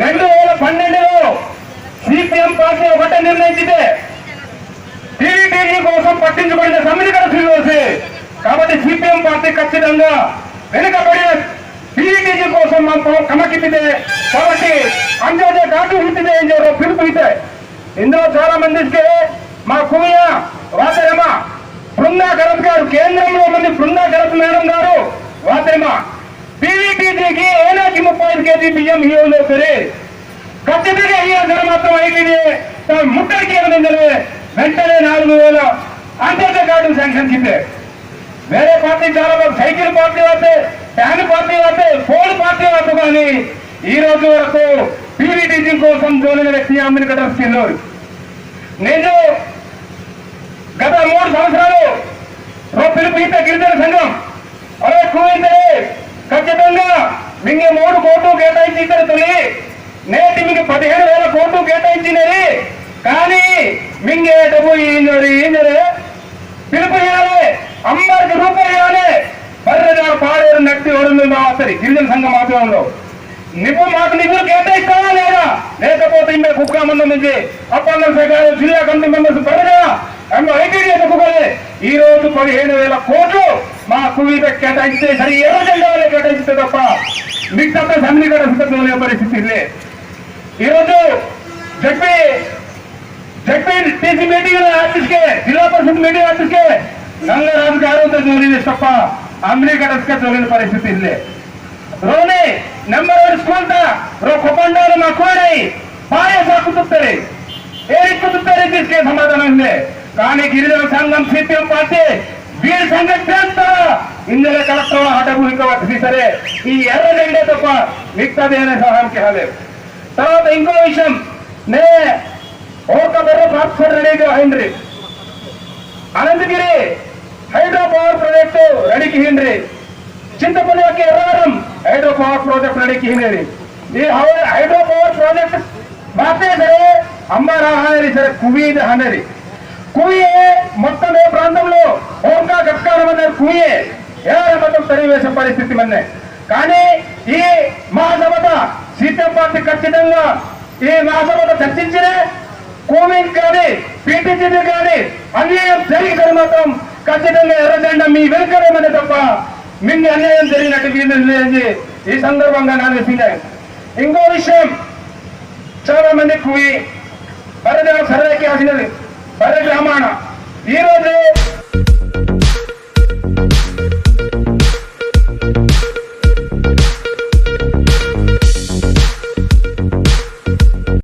రెండు వేల పన్నెండులో సిపిఎం పార్టీ ఒకటే నిర్ణయించితే టీడీపీ కోసం పట్టించుకునే సమితికర శ్రీనివాసి. కాబట్టి సిపిఎం పార్టీ ఖచ్చితంగా వెనుకబడి టీడీపీ కోసం మనం కమకిప్పితే కాబట్టి అంత్యోదయ కార్డు ఇచ్చితే ఏం చేయరు పిలుపు ఇస్తే ఇందులో చాలా మందికి మా కుమియ వాతరమ బృందా గరత్ గారు కేంద్రంలో మంది బృందా గరత్ మేడం గారు వాతరమ పీవీటీకి ఏనాకి ముప్పై ఐదు కేజీ బియ్యం ఇవ్వలే సరే. ఖచ్చితంగా ఇయ్యాల్సిన మొత్తం అయిపోయింది ముట్టడికి ఏమైందని వెంటనే నాలుగు వేల అంత్యోదయ కార్డు శాంక్షన్ కిందే వేరే పార్టీ చాలా సైకిల్ పార్టీ వస్తే ఫ్యాన్ పార్టీ వస్తే ఫోన్ పార్టీ వద్దు కానీ ఈ రోజు వరకు పీవీటీజీ కోసం జోలిన వ్యక్తి అమెరికా స్కిల్లర్ నేను గత మూడు సంవత్సరాలు పిలుపుత గిరిజన సంఘం అరే కూయితే ఖచ్చితంగా మీకు మూడు కోట్లు కేటాయించి ఇద్దరు తొలి నేటి మీకు పదిహేను వేల కోట్లు కేటాయించినది. కానీ మింగే డబ్బు ఏంజరి ఏంజరే పిలుపు చేయాలి అమ్మకి రూపాయి ఇవ్వాలి బర్రెగా పాడేరు నట్టి ఒడుంది మా వస్తుంది గిరిజన సంఘం మాధ్యమంలో నిపు మాకు నిధులు కేటాయిస్తావా లేదా లేకపోతే ఇంకే కుక్క మంది నుంచి అప్పన్న గారు జిల్లా కమిటీ మెంబర్స్ బర్రెగా ఐటీడీ ఎన్నుకోవాలి ఈ రోజు పదిహేను వేల కోట్లు మా కువీత కేటాయిస్తే సరి ఎర్ర జెండాలే కేటాయిస్తే తప్ప మిగతా సన్నికట సిద్ధంగా పరిస్థితి లే ఈరోజు చెప్పి చెప్పి టీసీ మీటింగ్ ఆఫీస్కే జిల్లా పరిషత్ మీటింగ్ ఆఫీస్కే ಗಂಗರಾಜ್ ಗಾರು ಅಂತ ಜೋರಿದೆ ತಪ್ಪ ಅಂಬ್ಲಿ ಕಡಸ್ಕ ಜೋರಿನ ಪರಿಸ್ಥಿತಿ ಇಲ್ಲೇ ರೋನಿ ನಂಬರ್ ಒನ್ ಸ್ಕೂಲ್ ತ ರೋ ಕೊಪ್ಪಂಡವರು ಮಕ್ಕಳೈ ಪಾಯ ಸಾಕುತ್ತಾರೆ ఏరిక్కుతుంటారు తీసుకే సమాధానం ఉంది కానీ గిరిజన సంఘం సిపిఎం పార్టీ వీరి సంఘం చేస్తారా ఇందులో కలెక్టర్ హఠకు ఇంకా వచ్చి సరే ఈ ఎర్ర జెండే తప్ప మిగతాది అనే సహాయంకి రాలేదు తర్వాత ఇంకో విషయం నే ఒక బర్రె పాస్పోర్ట్ రెడీగా అయింది Anantagiri hydro power project రెడీకి ಹಿಂಡ್ರಿ చింతపల్లికి Yerraram hydro power project రెడీకి ಹಿಂಡ್ರಿ ఈ హై- హైడ్రో పవర్ ప్రాజెక్ట్ మాత్రే సరే అమ్మారా అనేది సరే కువీది అనేది కువియే మొత్తం ఏ ప్రాంతంలో ఓంకా గట్కారం అనేది కువియే ఏడాది మొత్తం తరివేసే పరిస్థితి మన్నే కానీ ఈ మహాసభత సిపిఎం పార్టీ ఖచ్చితంగా ఈ మహాసభత చర్చించిన కోవిడ్ కానీ పీటీసీ కానీ అన్యాయం జరిగితే మాత్రం ఖచ్చితంగా ఎర్రజెండా మీ వెనుకనేమనే తప్ప మింగి అన్యాయం జరిగినట్టు వీళ్ళు ఈ సందర్భంగా నాకు సింగాయి ఇంకో విషయం చాలా మంది కువి బర్రె సర్వేకి ఆసినది బర్రె గ్రామాణ